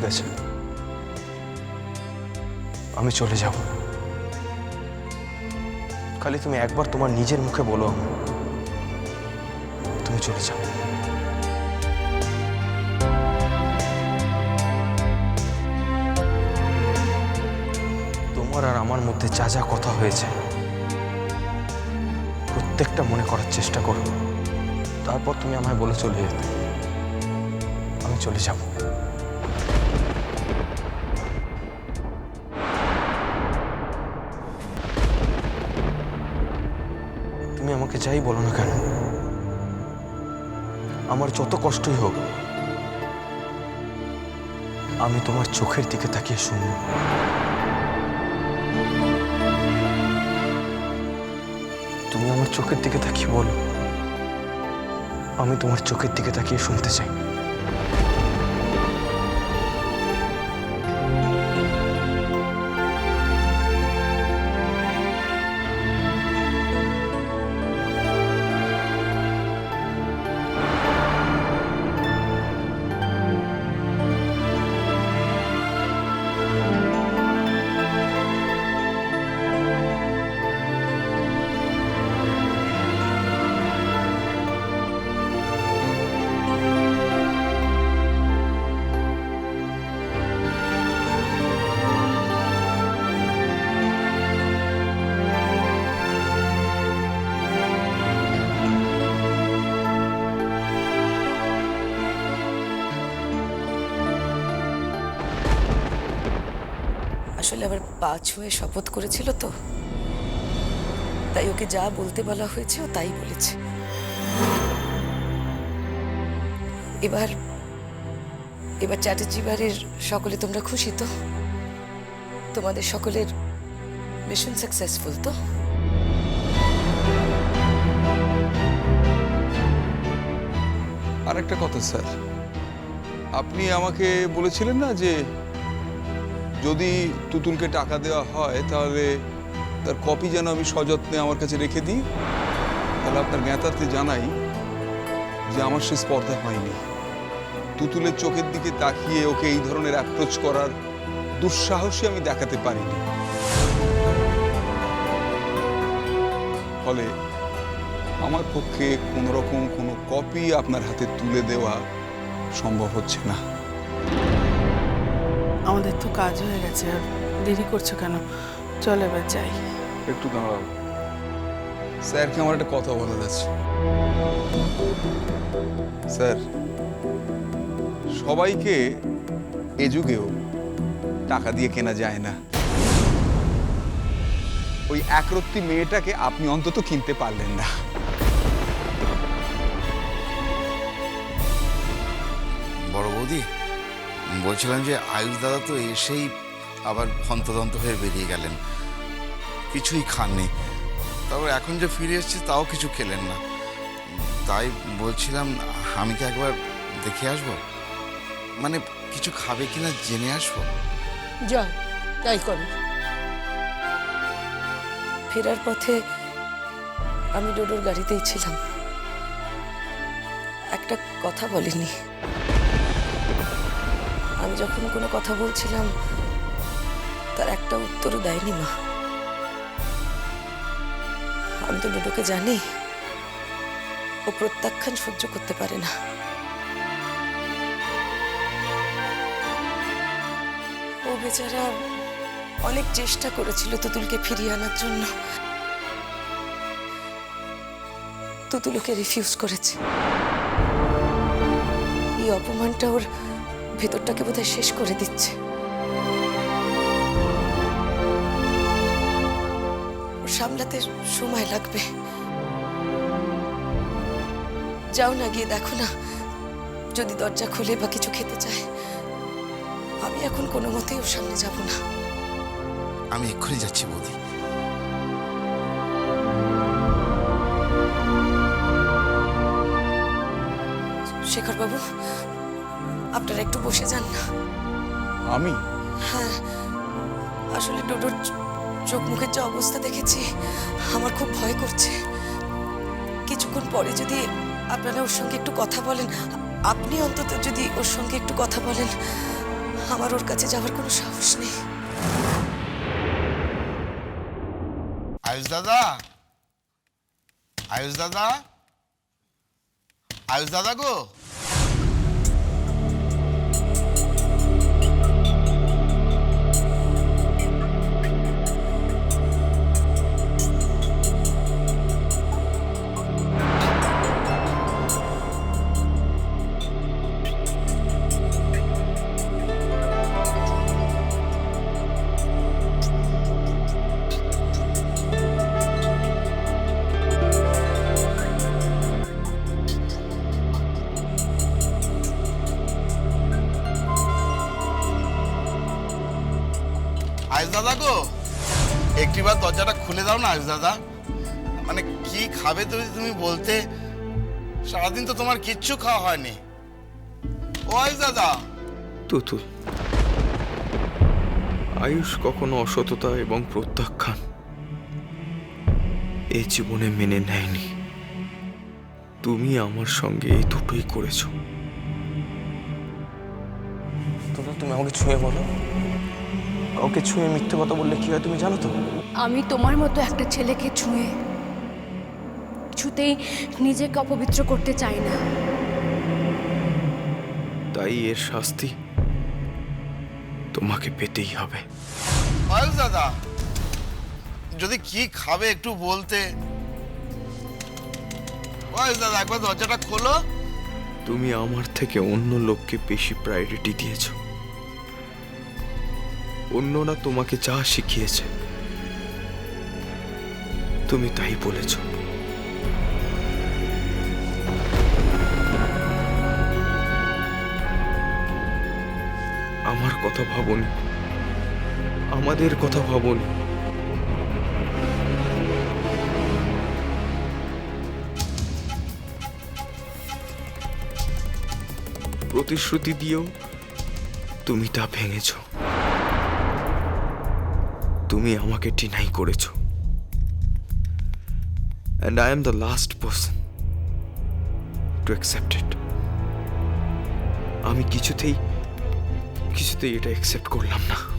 ঠিক আছে। আমি চলে যাব। খালি তুমি একবার তোমার নিজের মুখে বলো। তুমি চলে যাও। তোমার আর আমার মধ্যে যা যা কথা হয়েছে, প্রত্যেকটা মনে করার চেষ্টা করো। তারপর তুমি আমায় বলে চলে যেতে। আমি চলে যাব। আমাকে যাই বলো না কেন? আমার যত কষ্টই হোক, আমি তোমার চোখের দিকে তাকিয়ে শুনব। তুমি আমার চোখের দিকে তাকিয়ে বলো। আমি তোমার চোখের দিকে তাকিয়ে শুনতে চাই। আসলে আবার পা ছুঁয়ে শপথ করেছিল তো। তাই ওকে যা বলতে বলা হয়েছে ও তাই বলেছে। এবার এবার চ্যাটার্জি বাড়ির সকলে তোমরা খুশি তো? তোমাদের সকলের মিশন সাকসেসফুল তো? আর একটা কথা, স্যার। আপনি আমাকে বলেছিলেন না যে যদি তুতুলকে টাকা দেওয়া হয়, তাহলে তার কপি যেন আমি সযত্নে আমার কাছে রেখে দিই। তাহলে আপনার জ্ঞাতার্থে জানাই যে আমার সে স্পর্ধা হয়নি। তুতুলের চোখের দিকে তাকিয়ে ওকে এই ধরনের অ্যাপ্রোচ করার দুঃসাহসী আমি দেখাতে পারিনি। ফলে আমার পক্ষে কোনো রকম কোনো কপি আপনার হাতে তুলে দেওয়া সম্ভব হচ্ছে না। আমাদের তো কাজ হয়ে গেছে আর দেরি করছ কেন? চল এবার যাই। একটু দাঁড়াও। স্যারকে আমার একটা কথা বলার আছে স্যার সবাইকে এ যুগেও টাকা দিয়ে কেনা যায় না। ওই একরত্তি মেয়েটাকে আপনি অন্তত কিনতে পারলেন না। বড় বৌদি বলছিলাম যে আয়ুষ দাদা তো এসেই আবার হন্তদন্ত হয়ে বেরিয়ে গেলেন। কিছুই খাননি। তারপর এখন যে ফিরে এসেছে তাও কিছু খেলেন না। তাই বলছিলাম, আমি কি একবার দেখে আসব? মানে কিছু খাবে কিনা জেনে আসব? যা তাই করো। ফেরার পথে আমি ডোডোর গাড়িতেই ছিলাম। একটা কথা বলিনি। যখন কোনো কথা বলছিলাম, তার একটা উত্তরও দেয়নি মা। আমি তো ডোডোকে জানি, ও প্রত্যাখ্যান সহ্য করতে পারে না। ও বেচারা অনেক চেষ্টা করেছিল তুতুলকে ফিরিয়ে আনার জন্য। তুতুলকে রিফিউজ করেছে। এই অপমানটা ওর ভেতরটাকে বোধহয় শেষ করে দিচ্ছে। সামলাতে সময় লাগবে। যাও না গিয়ে দেখো না। যদি দরজা খোলে বা কিছু খেতে চায় আমি এখন কোনো মতেই ওর সামনে যাব না। আমি এক্ষুনি যাচ্ছি বৌদি। শেখর বাবু আপনারা একটু বসে যান না। আমি? হ্যাঁ আসলে ডোডোর চোখ মুখের যে অবস্থা দেখেছি আমার খুব ভয় করছে। কিছুক্ষণ পরে যদি আপনারা ওর সঙ্গে একটু কথা বলেন আপনি অন্তত যদি ওর সঙ্গে একটু কথা বলেন আমার ওর কাছে যাওয়ার কোনো সাহস নেই। আয়ুষ দাদা? আয়ুষ দাদা? আয়ুষ দাদা গো? একটিবার দরজাটা খুলে দাও না দাদা। মানে কি খাবে তুমি তুমি বলতে? সারাদিন তো তোমার কিচ্ছু খাওয়া হয়নি। ও আয়ুষ দাদা। তুতুল আয়ুষ কখনো অসততা এবং প্রত্যাখ্যান এই জীবনে মেনে নেয়নি। তুমি আমার সঙ্গে এই দুটোই করেছ। তুমি আমাকে ছুঁয়ে বলো। কাউকে ছুঁয়ে মিথ্যে কথা বললে কি হয় তুমি জানো তো? আমি তোমার মতো একটা ছেলেকে ছুঁয়ে কিছুতেই নিজেকে অপবিত্র করতে চাই না। তাই এর শাস্তি তোমাকে পেতেই হবে। আয়ুষ দাদা যদি কি খাবে একটু বলতে। আয়ুষ দাদা একবার দরজাটা খোলো। তুমি আমার থেকে অন্য লোককে বেশি প্রায়োরিটি দিয়েছ। অন্যরা তোমাকে যা শিখিয়েছে, তুমি তাই বলেছ। আমার কথা ভাবনি, আমাদের কথা ভাবনি। প্রতিশ্রুতি দিয়েও তুমি তা ভেঙেছ। তুমি আমাকে ডিনাই করেছ। And I am the last person to accept it আমি কিছুতেই কিছুতেই এটা অ্যাকসেপ্ট করলাম না।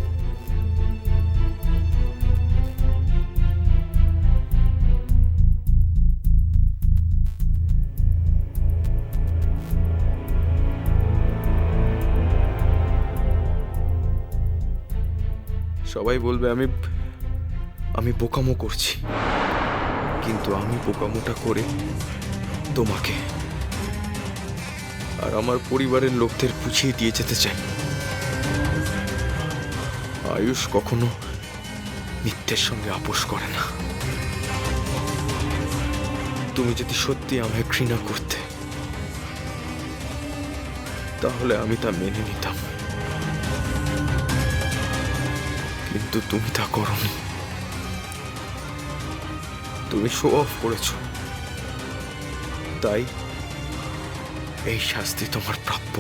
সবাই বলবে আমি আমি বোকামো করছি। কিন্তু আমি বোকামোটা করে তোমাকে আর আমার পরিবারের লোকদের বুঝিয়ে দিয়ে যেতে চাই। আয়ুষ কখনো মিথ্যের সঙ্গে আপোষ করে না। তুমি যদি সত্যি আমায় ঘৃণা করতে, তাহলে আমি তা মেনে নিতাম। কিন্তু তুমি তা করনি। তুমি শো অফ করেছ। তাই এই শাস্তি তোমার প্রাপ্য।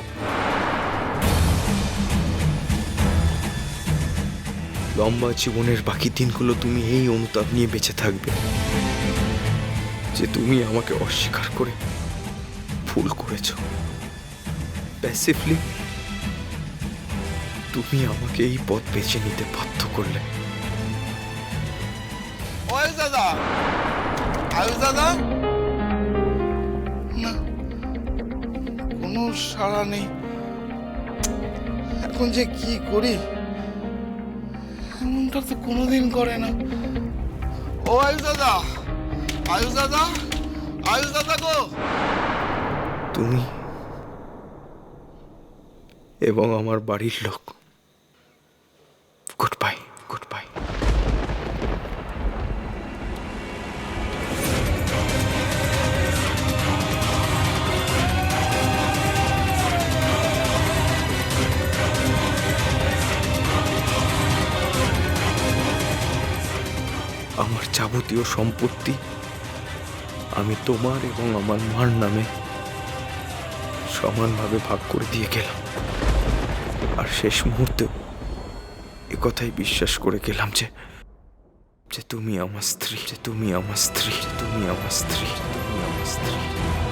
লম্বা জীবনের বাকি দিনগুলো তুমি এই অনুতাপ নিয়ে বেঁচে থাকবে, যে তুমি আমাকে অস্বীকার করে ভুল করেছ। প্যাসিভলি তুমি আমাকে এই পথ বেছে নিতে বাধ্য করলে। ও দাদা। আয়ুষ দাদা? না কোনো সাড়া নেই। এখন যে কি করি? এমনটা তো কোনোদিন করে না। ও আয়ুষ দাদা। আয়ুষ দাদা? আয়ুষ দাদা গো? তুমি এবং আমার বাড়ির লোক। আমার যাবতীয় সম্পত্তি আমি তোমার এবং আমার মার নামে সমানভাবে ভাগ করে দিয়ে গেলাম। আর শেষ মুহূর্তে কথাই বিশ্বাস করে গেলাম যে যে তুমি আমার স্ত্রী, যে তুমি আমার স্ত্রী তুমি আমার স্ত্রী তুমি আমার স্ত্রী।